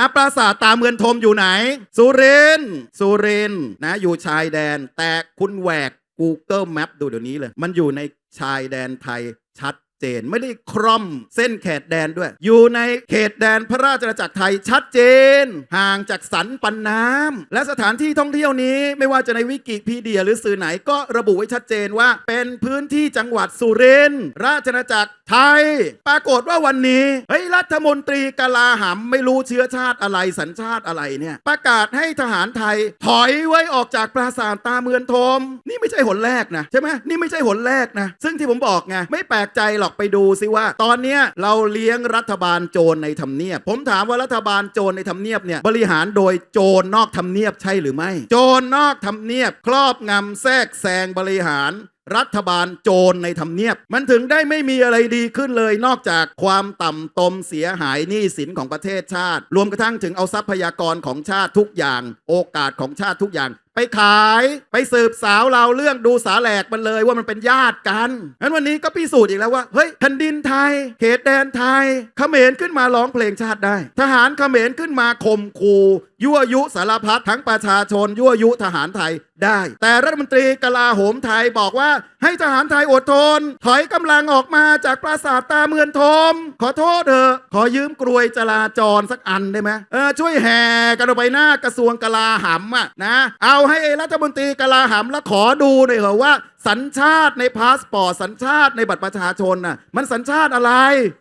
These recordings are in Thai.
อาปราสาทตาเมือนทมอยู่ไหน สุรินสุรินนะอยู่ชายแดน แต่คุณแหวก Google Map ดูเดี๋ยวนี้เลย มันอยู่ในชายแดนไทยชัด เจน ไม่ได้คร่อมเส้นเขตแดนด้วย อยู่ในเขตแดนพระราชอาณาจักรไทยชัดเจน ห่างจากสันปันน้ำและสถานที่ท่องเที่ยวนี้ไม่ว่าจะในวิกิพีเดียหรือสื่อไหนก็ระบุไว้ชัดเจนว่า เป็นพื้นที่จังหวัดสุรินทร์ราชอาณาจักรไทย ปรากฏว่าวันนี้เฮ้ยรัฐมนตรีกลาหำไม่รู้เชื้อชาติอะไรสัญชาติอะไรเนี่ย ประกาศให้ทหารไทย ถอยไว้ออกจากปราสาทตาเมือนทม นี่ไม่ใช่หนแรกนะใช่ไหมนี่ไม่ใช่หนแรกนะซึ่งที่ผมบอกไงไม่แปลกใจหรอกไปดูซิว่า ตอนเนี้ยเราเลี้ยงรัฐบาลโจรในทำเนียบ ผมถามว่ารัฐบาลโจรในทำเนียบเนี่ยบริหารโดยโจรนอกทำเนียบใช่หรือไม่ โจรนอกทำเนียบ ครอบงำแทรกแซงบริหารรัฐบาลโจรในทำเนียบ มันถึงได้ไม่มีอะไรดีขึ้นเลยนอกจากความต่ำตมเสียหายหนี้สินของประเทศชาติ รวมกระทั่งถึงเอาทรัพยากรของชาติทุกอย่าง โอกาสของชาติทุกอย่าง ไปขายไปสืบสาวเราเรื่องดูสาแหลกมันเลยว่ามันเป็นญาติกันงั้นวันนี้ก็พิสูจน์อีกแล้วว่าเฮ้ยแผ่นดินไทย เขตแดนไทยเขมรขึ้นมาร้องเพลงชาติได้ ทหารเขมรขึ้นมาข่มขู่ยั่วยุสารพัดทั้งประชาชน ยั่วยุทหารไทยได้ แต่รัฐมนตรีกลาโหมไทยบอกว่า ให้ทหารไทยอดทน ถอยกำลังออกมาจากปราสาทตาเมือนทม ขอโทษเถอะขอยืมกรวยจราจรสักอันได้ไหมเออช่วยแห่กันออกไปหน้ากระทรวงกลาหำอะนะ เอาให้รัฐมนตรีกลาหำแล้วขอดูหน่อยเหรอว่าสัญชาติในพาสปอร์ตสัญชาติในบัตรประชาชนน่ะมันสัญชาติอะไร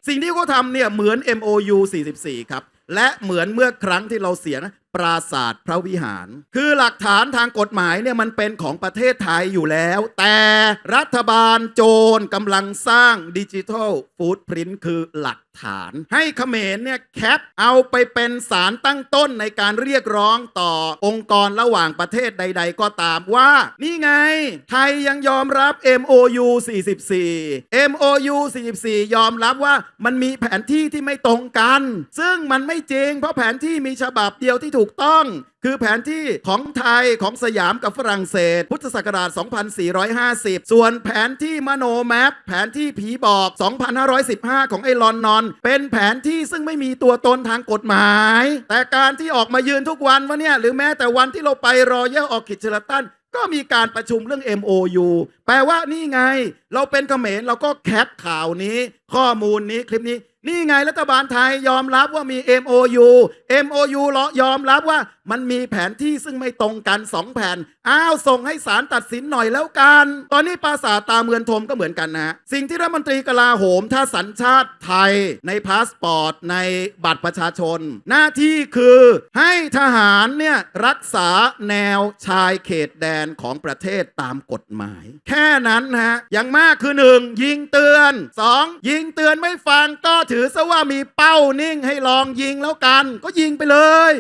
สิ่งที่เขาทำเนี่ยเหมือน MOU 44 ครับ และเหมือนเมื่อครั้งที่เราเสียนะปราศาสตร์พระวิหาร คือหลักฐานทางกฎหมายเนี่ยมันเป็นของประเทศไทยอยู่แล้ว แต่รัฐบาลโจรกำลังสร้างดิจิทัลฟูดพรินต์คือหลักฐาน ให้เขมรเนี่ยแคปเอาไปเป็นสารตั้งต้นในการเรียกร้องต่อองค์กรระหว่างประเทศใด ๆ ก็ตามว่า นี่ไง ไทยยังยอมรับ MOU 44 MOU 44 ยอมรับว่ามันมีแผนที่ที่ไม่ตรงกัน ซึ่งมันไม่จริง เพราะแผนที่มีฉบับเดียวที่ถูกต้องคือแผนที่ของไทยของสยามกับฝรั่งเศส พุทธศักราช 2450 ส่วนแผนที่มโนแมปแผนที่ผีบอก 2515 ของไอ้ลอนนอน เป็นแผนที่ซึ่งไม่มีตัวตนทางกฎหมาย แต่การที่ออกมายืนทุกวันวะเนี่ย หรือแม้แต่วันที่เราไปรอยัลออคิดเชลตันก็มีการประชุมเรื่อง MOU แปลว่านี่ไง เราเป็นเขมรเราก็แคปข่าวนี้ ข้อมูลนี้คลิปนี้ นี่ไงรัฐบาลไทยยอมรับว่ามี MOU MOU ยอมรับว่ามันมีแผนที่ซึ่งไม่ตรงกัน 2 แผน อ้าวส่งให้ศาลตัดสินหน่อยแล้วกัน ตอนนี้ปราสาทตาเมือนทมก็เหมือนกันนะ สิ่งที่รัฐมนตรีกลาโหม ถ้าสัญชาติไทย ในพาสปอร์ต ในบัตรประชาชน หน้าที่คือให้ทหารเนี่ยรักษาแนวชายเขตแดนของประเทศตามกฎหมาย แค่นั้นนะฮะอย่างมากคือ 1 ยิงเตือน 2 ยิงเตือนไม่ฟังก็ถือถือซะว่ามีเป้านิ่งให้ลองยิงแล้วกัน ก็ยิงไปเลย